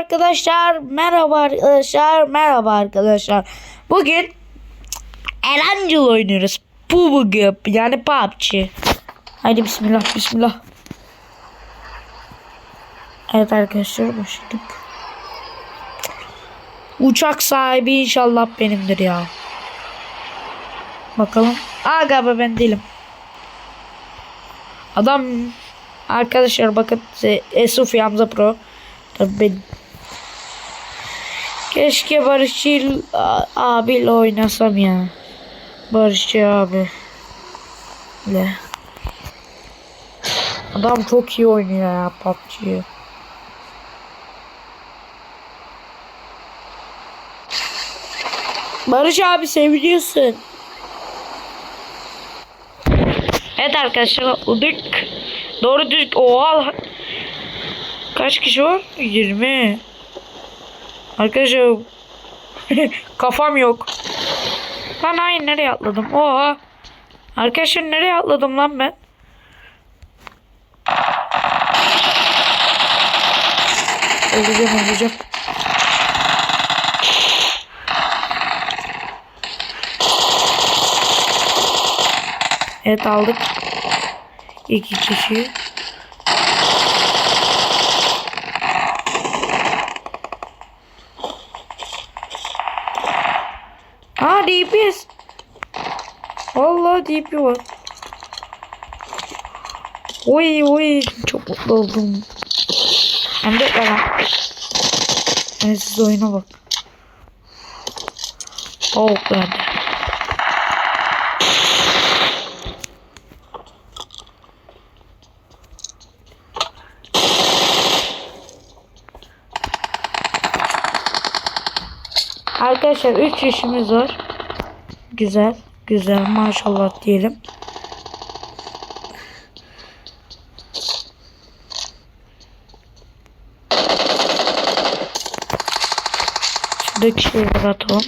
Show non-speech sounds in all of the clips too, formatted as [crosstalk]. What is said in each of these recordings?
Arkadaşlar merhaba arkadaşlar merhaba arkadaşlar. Bugün Erangel oynuyoruz. PUBG yani PUBG. Haydi bismillah bismillah. Evet arkadaşlar başladık. Uçak sahibi inşallah benimdir ya. Bakalım. Aa galiba ben değilim. Adam arkadaşlar bakın Esuf Yamza Pro. Tabii benim. Keşke Barışçı abiyle oynasam ya. Barışçı abi. Le. Adam çok iyi oynuyor ya PUBG'yi. Barış abi seviliyorsun. Evet arkadaşlar uyduk. Doğru düz oha Kaç kişi var? 20. Arkadaşlar [laughs] kafam yok. Lan hayır nereye atladım? Oha. Arkadaşlar nereye atladım lan ben? Öleceğim öleceğim. Evet aldık. İki kişi. Aa DPS. Vallahi DP var. Oy oy çok mutlu oldum. Hem de lan. Yani siz oyuna bak. Oh god. Arkadaşlar 3 yaşımız var. Güzel. Güzel. Maşallah diyelim. Şuradaki şeyleri atalım.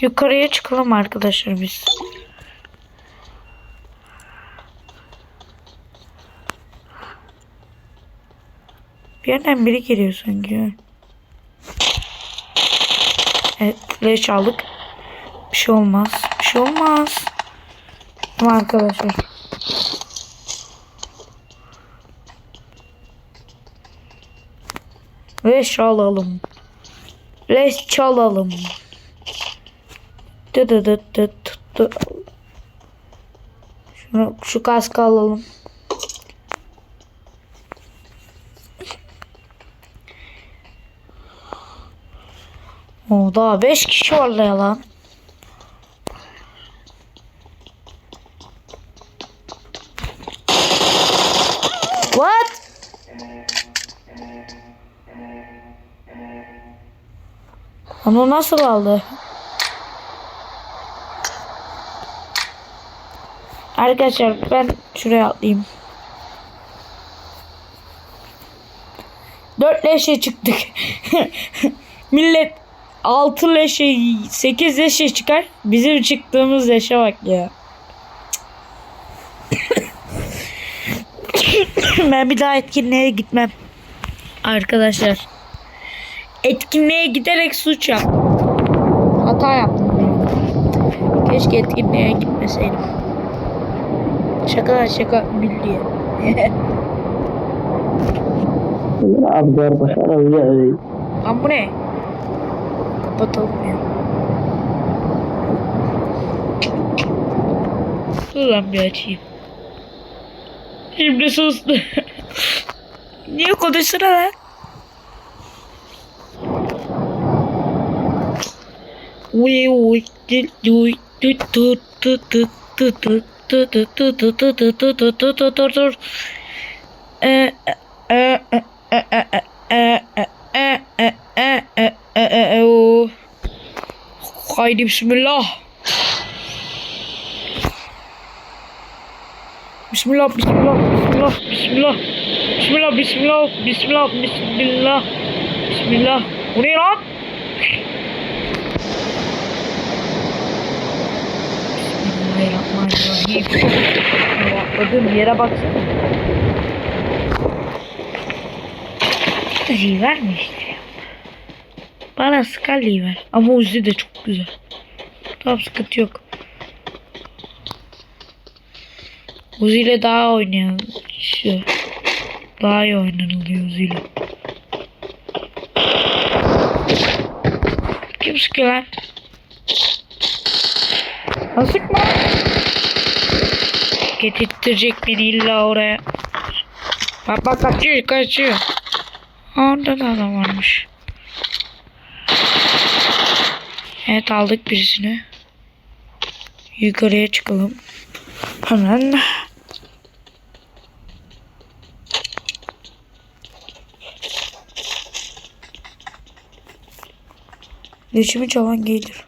Yukarıya çıkalım arkadaşlar biz. Bir yerden biri geliyor sanki. Evet leş aldık. Bir şey olmaz. Bir şey olmaz. Tamam arkadaşlar. Leş alalım. Leş çalalım. Dı dı dı dı dı. Şunu, şu kaskı alalım. O daha 5 kişi var ya lan. What? Onu nasıl aldı? Arkadaşlar ben şuraya atlayayım. Dört leşe çıktık. [laughs] Millet 6 leşe 8 leşe çıkar. Bizim çıktığımız leşe bak ya. [coughs] ben bir daha etkinliğe gitmem. Arkadaşlar. Etkinliğe giderek suç yaptım. Hata yaptım. Keşke etkinliğe gitmeseydim. Şaka şaka bildiğin. [laughs] Abi başarı. Lan bu ne? Kapatalım ya. Dur lan bir açayım. Şimdi sustu. Niye konuşsana lan? Uy uy dil uy dü dü dü dü dü dü dü dü dü dü e e e e e e e o. Haydi bismillah. Bismillah, bismillah, bismillah, bismillah. Bismillah, bismillah, bismillah, bismillah. Bismillah. Bu ne lan? Bismillahirrahmanirrahim. Atladığım yere baksana. Uzi'yi verme işte. Bana Scully'yi ver. Ama Uzi de çok güzel. Tamam sıkıntı yok. Uzi ile daha oynayalım. Şu. Daha iyi oynanılıyor Uzi ile. Kim sıkıyor lan? Lan sıkma. Getirttirecek beni illa oraya. Bak bak kaçıyor kaçıyor. Orada da adam varmış. Evet aldık birisini. Yukarıya çıkalım. Hemen. Leşimi çalan gelir.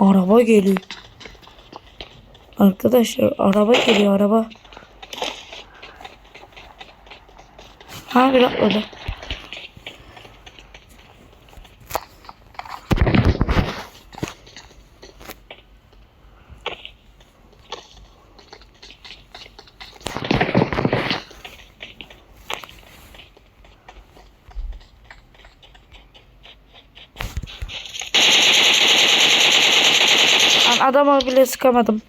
Araba geliyor. Arkadaşlar araba geliyor araba. Ha bir atladı. Adama bile sıkamadım.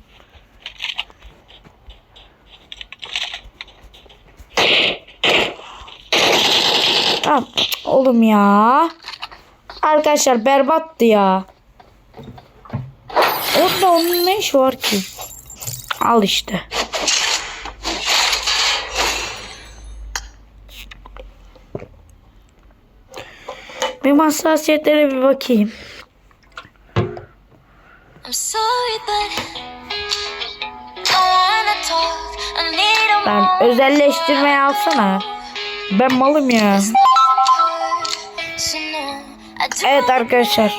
Tamam. Oğlum ya. Arkadaşlar berbattı ya. Orada onun ne işi var ki? Al işte. Bir hassasiyetlere bir bakayım. Ben özelleştirmeyi alsana. Ben malım ya. Evet arkadaşlar.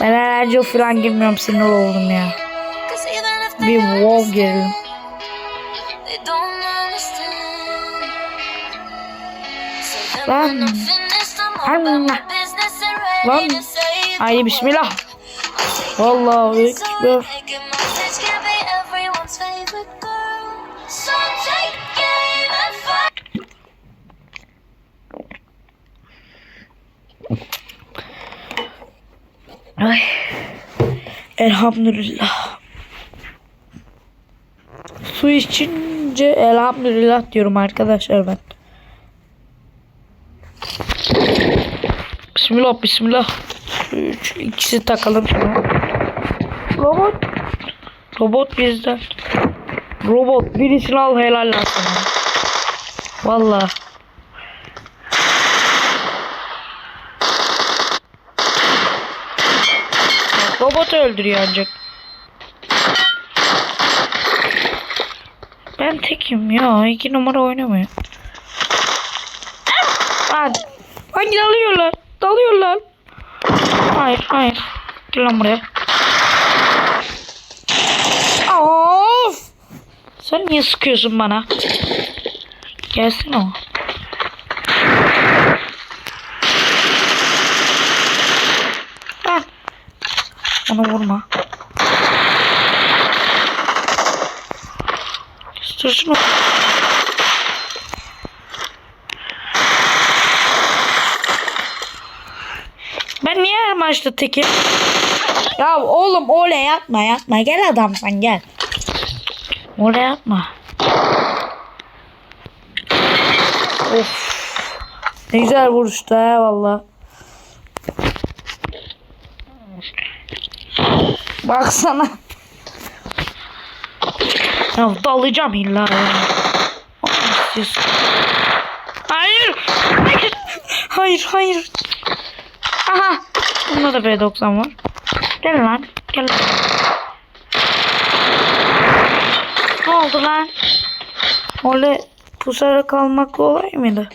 Ben herhalde falan girmiyorum sinir oldum ya. Bir wow then Lan. Lan. it. Haydi bismillah. Vallahi So ekber. Ay. Elhamdülillah. Su içince elhamdülillah diyorum arkadaşlar ben. Bismillah bismillah. Şu ikisi takalım şuna. Robot. Robot bizden. Robot birisini al helal olsun. Valla. Robot öldürüyor ancak. Ben tekim ya. iki numara oynamıyor. Lan. Lan dalıyorlar. Dalıyorlar. Hayır hayır. Gel lan buraya. Of. Sen niye sıkıyorsun bana? Gelsin o. Ah. Onu vurma. Dur şunu. Ben niye her maçta tekim? Ya oğlum öyle yapma yapma. Gel adam sen gel. Öyle yapma. Of. Ne güzel vuruştu ha valla. Baksana. Ya dalacağım illa ya. İstiyorsun. Hayır. Hayır. Hayır hayır. Aha. Bunda da B90 var. Gel lan. Gel lan. Ne oldu lan? Öyle pusarak kalmak kolay mıydı?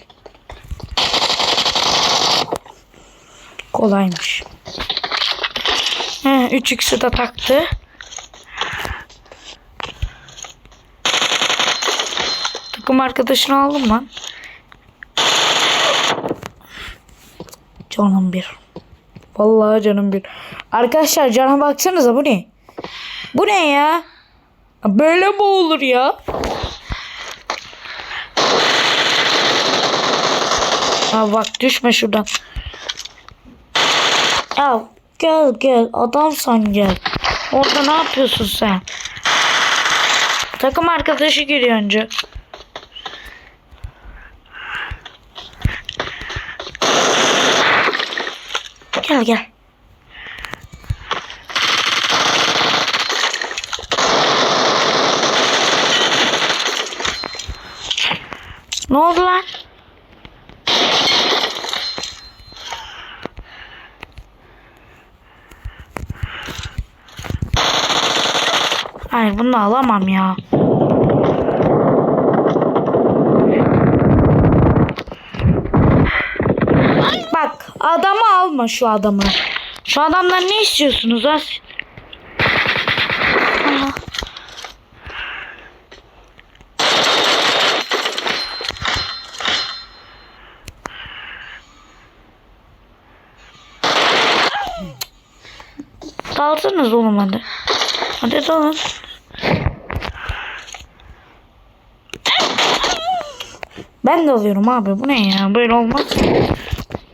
Kolaymış. He, 3x'i de taktı. Takım arkadaşını aldım lan. Canım bir. Vallahi canım bir. Arkadaşlar cana baksanıza bu ne? Bu ne ya? Böyle mi olur ya? Ha bak düşme şuradan. Ya gel gel adamsan gel. Orada ne yapıyorsun sen? Takım arkadaşı geliyor önce. Gel gel. Ne oldu lan? Hayır bunu alamam ya. Bak adamı alma şu adamı. Şu adamdan ne istiyorsunuz az? Dalsanız oğlum hadi. Hadi dalın. Ben de alıyorum abi. Bu ne ya? Böyle olmaz.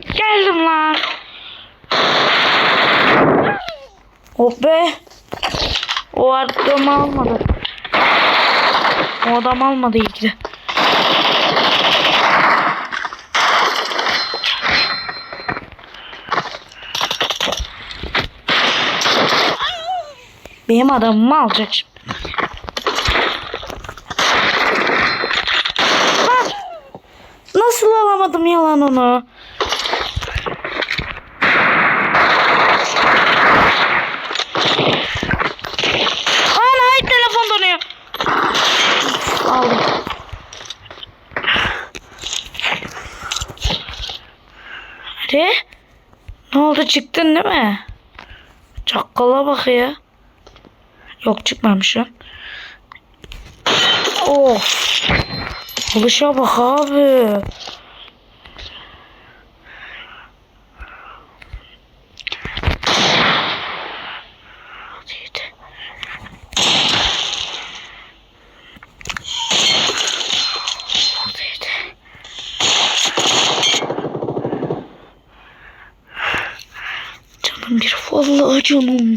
Geldim lan. Oh be. O adamı almadı. O adam almadı de. Benim adamımı alacak şimdi. Lan! Nasıl alamadım yalan onu? Ana telefon donuyor. Aldım. Ne oldu çıktın değil mi? Çakkala bak ya. Yok çıkmamış lan. Of. Alışa bak abi. Canım bir vallahi canım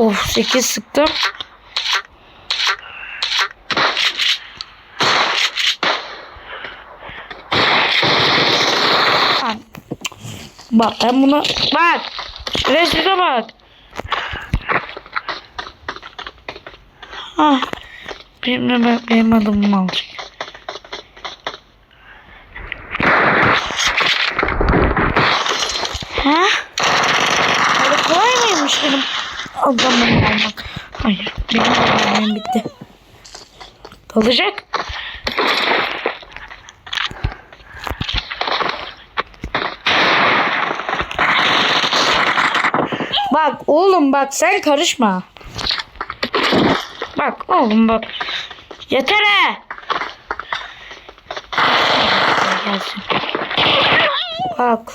Of 8 sıktım. Bak ben bunu bak. Resme bak. Ah. Benim, benim, benim adımımı alacak. Ha? Öyle kolay mıymış benim adamımı almak? Hayır. Benim adamım bitti. Kalacak. Bak oğlum bak sen karışma. Bak oğlum bak. Yeter he. Bak.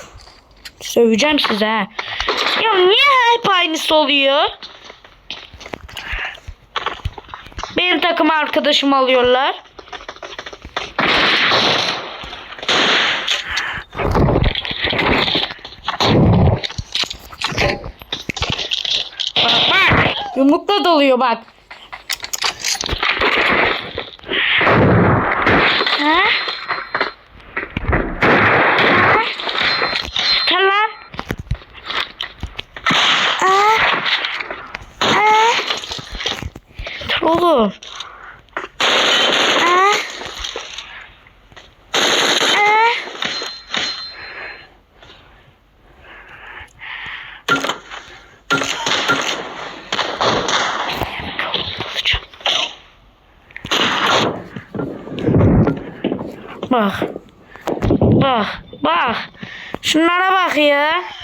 Söveceğim size ha. Ya niye hep aynısı oluyor? Benim takım arkadaşım alıyorlar. Bak. Yumrukla doluyor bak. Ha? Ha? Yeter lan. Aa. Aa. Yeter oğlum. Bak. Bak. Bak. Şunlara bak ya.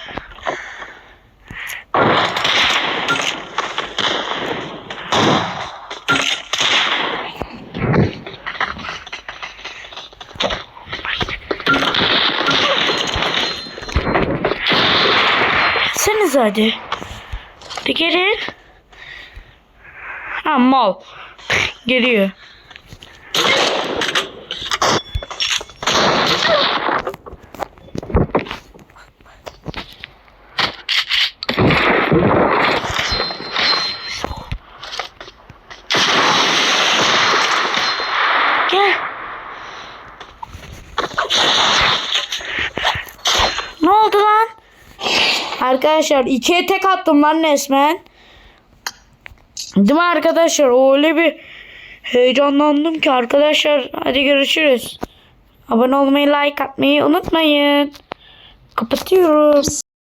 Hadi. Hadi gelin. Ha mal. [laughs] Geliyor. Gel. Ne oldu lan? Arkadaşlar ikiye tek attım lan resmen. Değil mi arkadaşlar? Öyle bir heyecanlandım ki arkadaşlar. Hadi görüşürüz. Abone olmayı, like atmayı unutmayın. Kapatıyorum.